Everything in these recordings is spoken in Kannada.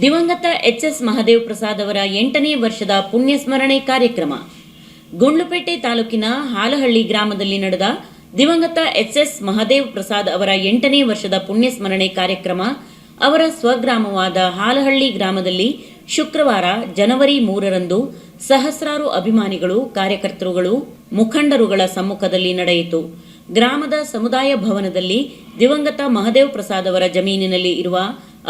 ದಿವಂಗತ ಎಚ್ ಎಸ್ ಮಹದೇವ್ ಪ್ರಸಾದ್ ಅವರ ಎಂಟನೇ ವರ್ಷದ ಪುಣ್ಯಸ್ಮರಣೆ ಕಾರ್ಯಕ್ರಮ. ಗುಂಡ್ಲುಪೇಟೆ ತಾಲೂಕಿನ ಹಾಲಹಳ್ಳಿ ಗ್ರಾಮದಲ್ಲಿ ನಡೆದ ದಿವಂಗತ ಎಚ್ ಎಸ್ ಮಹದೇವ್ ಪ್ರಸಾದ್ ಅವರ ಎಂಟನೇ ವರ್ಷದ ಪುಣ್ಯಸ್ಮರಣೆ ಕಾರ್ಯಕ್ರಮ ಅವರ ಸ್ವಗ್ರಾಮವಾದ ಹಾಲಹಳ್ಳಿ ಗ್ರಾಮದಲ್ಲಿ ಶುಕ್ರವಾರ ಜನವರಿ ಮೂರರಂದು ಸಹಸ್ರಾರು ಅಭಿಮಾನಿಗಳು, ಕಾರ್ಯಕರ್ತರುಗಳು, ಮುಖಂಡರುಗಳ ಸಮ್ಮುಖದಲ್ಲಿ ನಡೆಯಿತು. ಗ್ರಾಮದ ಸಮುದಾಯ ಭವನದಲ್ಲಿ ದಿವಂಗತ ಮಹದೇವ್ ಪ್ರಸಾದ್ ಅವರ ಜಮೀನಿನಲ್ಲಿ ಇರುವ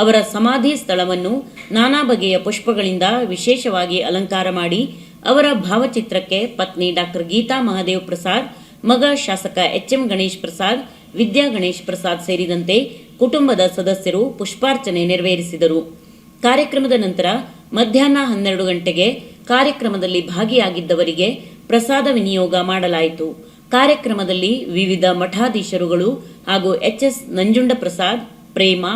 ಅವರ ಸಮಾಧಿ ಸ್ಥಳವನ್ನು ನಾನಾ ಬಗೆಯ ಪುಷ್ಪಗಳಿಂದ ವಿಶೇಷವಾಗಿ ಅಲಂಕಾರ ಮಾಡಿ ಅವರ ಭಾವಚಿತ್ರಕ್ಕೆ ಪತ್ನಿ ಡಾಕ್ಟರ್ ಗೀತಾ ಮಹಾದೇವ್ ಪ್ರಸಾದ್, ಮಗ ಶಾಸಕ ಎಚ್ ಎಂ ಗಣೇಶ್ ಪ್ರಸಾದ್, ವಿದ್ಯಾ ಗಣೇಶ್ ಪ್ರಸಾದ್ ಸೇರಿದಂತೆ ಕುಟುಂಬದ ಸದಸ್ಯರು ಪುಷ್ಪಾರ್ಚನೆ ನೆರವೇರಿಸಿದರು. ಕಾರ್ಯಕ್ರಮದ ನಂತರ ಮಧ್ಯಾಹ್ನ ಹನ್ನೆರಡು ಗಂಟೆಗೆ ಕಾರ್ಯಕ್ರಮದಲ್ಲಿ ಭಾಗಿಯಾಗಿದ್ದವರಿಗೆ ಪ್ರಸಾದ ವಿನಿಯೋಗ ಮಾಡಲಾಯಿತು. ಕಾರ್ಯಕ್ರಮದಲ್ಲಿ ವಿವಿಧ ಮಠಾಧೀಶರುಗಳು ಹಾಗೂ H S Nanjunda Prasad Prema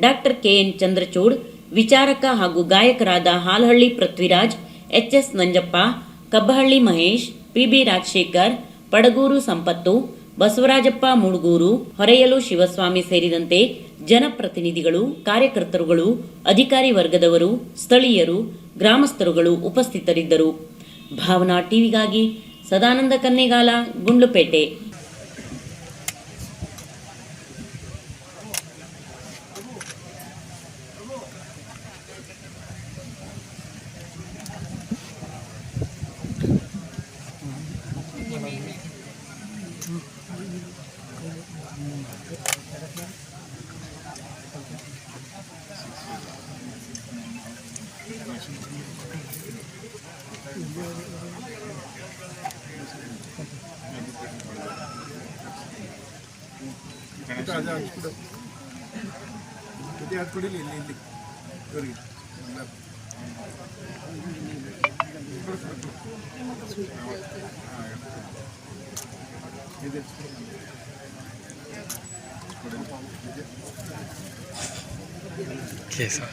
doctor KN Chandrachud, ವಿಚಾರಕ ಹಾಗೂ ಗಾಯಕರಾದ Halahalli Prithviraj H S Nanjappa, Kabbahalli Mahesh, PB Rajashekhar, Padaguru Sampath, Basavarajappa Muduguru, ಹೊರೆಯಲು Shivaswamy ಸೇರಿದಂತೆ ಜನಪ್ರತಿನಿಧಿಗಳು, ಕಾರ್ಯಕರ್ತರುಗಳು, ಅಧಿಕಾರಿ ವರ್ಗದವರು, ಸ್ಥಳೀಯರು, ಗ್ರಾಮಸ್ಥರುಗಳು ಉಪಸ್ಥಿತರಿದ್ದರು. ಭಾವನಾ ಟಿವಿಗಾಗಿ ಸದಾನಂದ ಕನ್ನೆಗಾಲ, ಗುಂಡ್ಲುಪೇಟೆ. കുട്ടിയാക്കുടിയിൽ ഇല്ല ഇല്ല കയറി ഇവിടെ కేసా